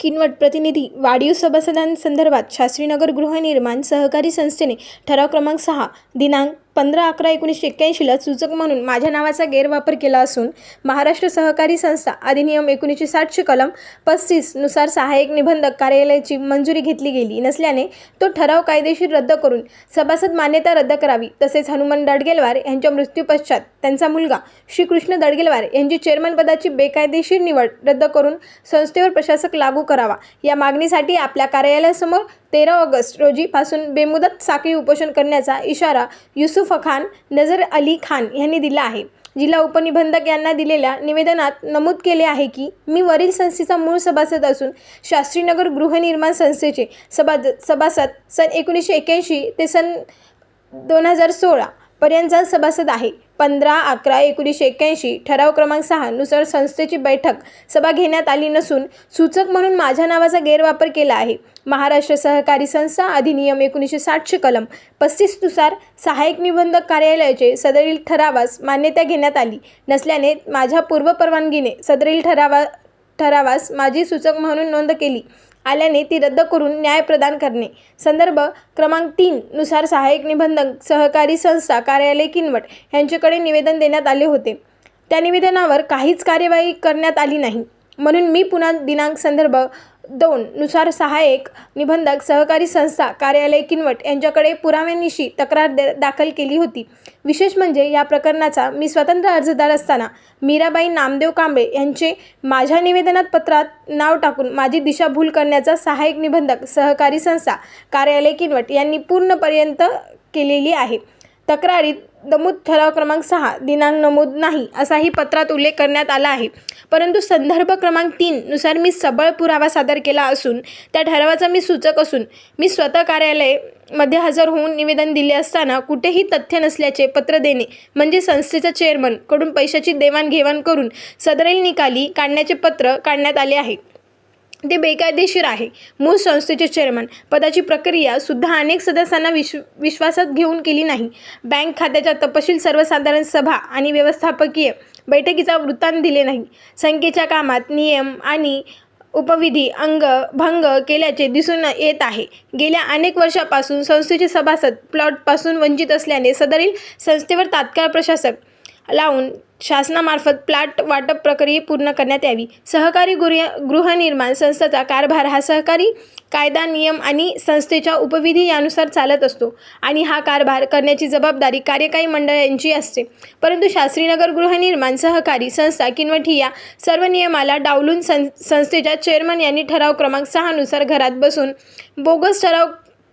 किनवट प्रतिनिधी वाढीव सभासदांसंदर्भात शास्त्रीनगर गृहनिर्माण सहकारी संस्थेने ठराव क्रमांक सहा दिनांक पंधरा अकरा एकोणीसशे एक्क्याऐंशीला सूचक म्हणून माझ्या नावाचा गैरवापर केला असून महाराष्ट्र सहकारी संस्था अधिनियम एकोणीसशे साठशे कलम पस्तीसनुसार सहाय्यक निबंधक कार्यालयाची मंजुरी घेतली गेली नसल्याने तो ठराव कायदेशीर रद्द करून सभासद मान्यता रद्द करावी तसेच हनुमान दडगेलवार यांच्या मृत्यूपश्चात त्यांचा मुलगा श्रीकृष्ण दडगेलवार यांची चेअरमनपदाची बेकायदेशीर निवड रद्द करून संस्थेवर प्रशासक लागू करावा या मागणीसाठी आपल्या कार्यालयासमोर तेरा ऑगस्ट रोजीपासून बेमुदत साखळी उपोषण करण्याचा इशारा युसुफ खान नजर अली खान यांनी दिला आहे. जिल्हा उपनिबंधक यांना दिलेल्या निवेदनात नमूद केले आहे की मी वरील संस्थेचा मूळ सभासद असून शास्त्रीनगर गृहनिर्माण संस्थेचे सभा सभासद सन एकोणीसशे एक्याऐंशी ते सन दोन हजार सोळा पर्यंतचा सभासद आहे. पंधरा अकरा एकोणीसशे एक्क्याऐंशी ठराव क्रमांक सहानुसार संस्थेची बैठक सभा घेण्यात आली नसून सूचक म्हणून माझ्या नावाचा गैरवापर केला आहे. महाराष्ट्र सहकारी संस्था अधिनियम एकोणीसशे साठशे कलम पस्तीसनुसार सहाय्यक निबंधक कार्यालयाचे सदरील ठरावास मान्यता घेण्यात आली नसल्याने माझ्या पूर्वपरवानगीने सदरील ठरावा ठरावास माझी सूचक म्हणून नोंद केली. आल्याने ती रद्द करून न्याय प्रदान करणे. संदर्भ क्रमांक तीन नुसार सहाय्यक निबंधक सहकारी संस्था कार्यालय किनवट यांच्याकडे निवेदन देण्यात आले होते. त्या निवेदनावर काहीच कार्यवाही करण्यात आली नाही. म्हणून मी पुन्हा दिनांक संदर्भ दोन नुसार सहाय्यक निबंधक सहकारी संस्था कार्यालय किनवट यांच्याकडे पुराव्यांनिशी तक्रार द दाखल केली होती. विशेष म्हणजे या प्रकरणाचा मी स्वतंत्र अर्जदार असताना मीराबाई नामदेव कांबळे यांचे माझ्या निवेदनात पत्रात नाव टाकून माझी दिशाभूल करण्याचा सहाय्यक निबंधक सहकारी संस्था कार्यालय किनवट यांनी पूर्णपर्यंत केलेली आहे. तक्रारीत नमूद ठराव क्रमांक सहा दिनांक नमूद नाही असाही पत्रात उल्लेख करण्यात आला आहे. परंतु संदर्भ क्रमांक तीननुसार मी सबळ पुरावा सादर केला असून त्या ठरावाचा मी सूचक असून मी स्वतः कार्यालयमध्ये हजर होऊन निवेदन दिले असताना कुठेही तथ्य नसल्याचे पत्र देणे म्हणजे संस्थेच्या चेअरमनकडून पैशाची देवाणघेवाण करून सदरेल निकाली काढण्याचे पत्र काढण्यात आले आहे. ते बेकायदेशीर आहे. मूळ संस्थेचे चेअरमन पदाची प्रक्रिया सुद्धा अनेक सदस्यांना विश विश्वासात घेऊन केली नाही. बँक खात्याचा तपशील सर्वसाधारण सभा आणि व्यवस्थापकीय बैठकीचा वृत्तांत दिले नाही. संख्येच्या कामात नियम आणि उपविधी अंग भंग केल्याचे दिसून येत आहे. गेल्या अनेक वर्षापासून संस्थेचे सभासद प्लॉटपासून वंचित असल्याने सदरील संस्थेवर तात्काळ प्रशासक लावून शासनामार्फत प्लॅट वाटप प्रक्रिया पूर्ण करण्यात यावी. सहकारी गृह गृहनिर्माण संस्थेचा कारभार हा सहकारी कायदा नियम आणि संस्थेच्या उपविधी यानुसार चालत असतो आणि हा कारभार करण्याची जबाबदारी कार्यकारी मंडळांची असते. परंतु शास्त्रीनगर गृहनिर्माण सहकारी संस्था किनवट या सर्व नियमाला डावलून सं संस्थेच्या चेअरमन यांनी ठराव क्रमांक सहानुसार घरात बसून बोगस ठराव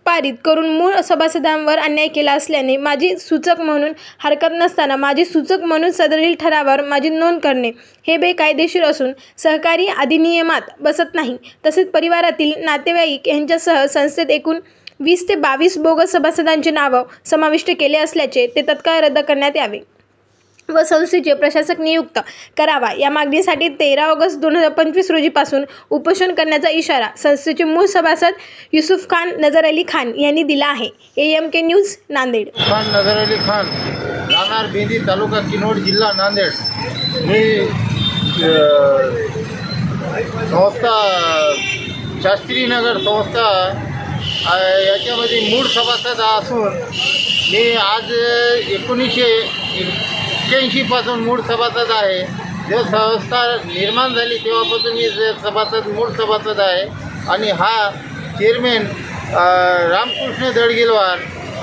पारित करून मूळ सभासदांवर अन्याय केला असल्याने माझी सूचक म्हणून हरकत नसताना माझी सूचक म्हणून सदरील ठरावावर माझी नोंद करणे हे बेकायदेशीर असून सहकारी अधिनियमात बसत नाही. तसेच परिवारातील नातेवाईक यांच्यासह संस्थेत एकूण वीस ते बावीस बोगस सभासदांची नावं समाविष्ट केले असल्याचे ते तत्काळ रद्द करण्यात यावे. व संस्थेचे प्रशासक नियुक्त करावा. या मागणीसाठी तेरा ऑगस्ट दोन हजार पंचवीस रोजीपासून उपोषण करण्याचा इशारा संस्थेचे मूळ सभासद युसुफ खान नजर अली खान यांनी दिला आहे. A M K news Nanded. Khan Nazar Ali Khan राहणार बेंदी तालुका किनोड जिल्हा नांदेड. मी अ, संस्था शास्त्रीनगर संस्था याच्यामध्ये मूळ सभासद असून मी आज एकोणीसशे एक्क्याऐंशीपासून मूळ सभासद आहे. जेव्हा संस्था निर्माण झाली तेव्हापासून मी सभासद मूळ सभासद आहे. आणि हा चेअरमॅन रामकृष्ण दडगिलवार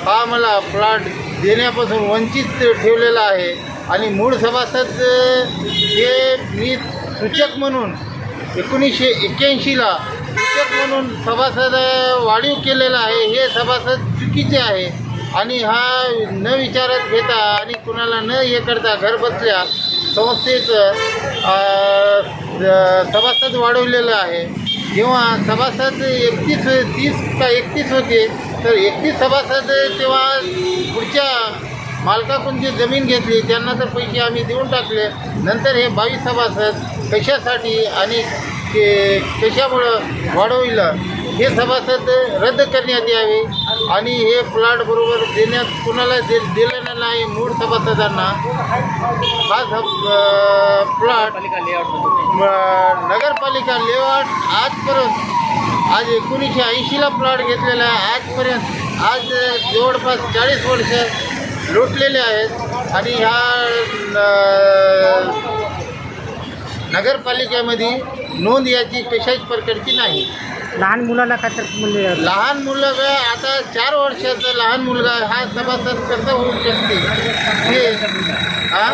हा मला प्लॉट देण्यापासून वंचित ठेवलेला आहे. आणि मूळ सभासद हे मी सूचक म्हणून एकोणीसशे एक्क्याऐंशीला सूचक म्हणून सभासद वाढीव केलेला आहे. हे सभासद चुकीचे आहे. आणि हा न विचारात घेता आणि कुणाला न हे करता घर बसल्या संस्थेचं सभासद वाढवलेलं आहे. जेव्हा सभासद एकतीस तीस का एकतीस होते तर एकतीस सभासद तेव्हा पुढच्या मालकाकडून जी जमीन घेतली त्यांना तर पैसे आम्ही देऊन टाकले. नंतर हे बावीस सभासद कशासाठी आणि ते कशामुळं वाढविलं? हे सभासद रद्द करण्यात यावे आणि हे प्लॉट बरोबर देण्यात कुणाला दे दिलेलं नाही मूळ सभासदांना. हा सब प्लॉट नगरपालिका लेआउट आजपर्यंत आज एकोणीसशे ऐंशीला प्लॉट घेतलेला आहे. आजपर्यंत आज जवळपास चाळीस वर्ष लुटलेले आहेत. आणि ह्या न- नगरपालिकेमध्ये नोंद याची कशाच प्रकारची नाही? लहान मुलाला काय तर म्हणजे लहान मुलगा आता चार वर्षाचा लहान मुलगा हा सभासद कसं होऊ शकते? हे हा?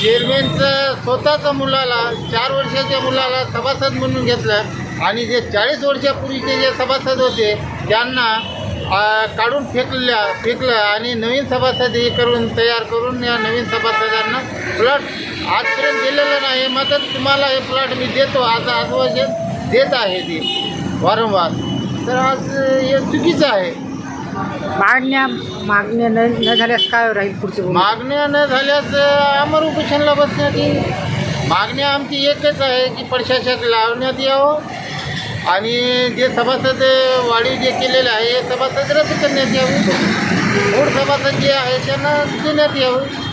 चेअरमॅनचं स्वतःच्या मुलाला चार वर्षाच्या मुलाला सभासद म्हणून घेतलं आणि जे चाळीस वर्षापूर्वीचे जे सभासद होते त्यांना आ, काढून फेकल्या फेकलं आणि नवीन सभासद हे करून तयार करून या नवीन सभासदांना प्लॉट आजपर्यंत दिलेलं नाही. मात्र तुम्हाला हे प्लॉट मी देतो. आज आजवाजे देत आहे ते वारंवार. तर आज हे चुकीचं आहे. मागण्या मागण्या न न झाल्यास काय राहील पुढचे मागण्या न झाल्यास अमर उपोषणला बसण्यात येईल. मागण्या आमची एकच आहे की प्रशासक लावण्यात यावं आणि जे सभासद वाढीव जे केलेले आहे हे सभासद रद्द करण्यात यावं. मूळ सभासद जे आहे त्यांना देण्यात यावं.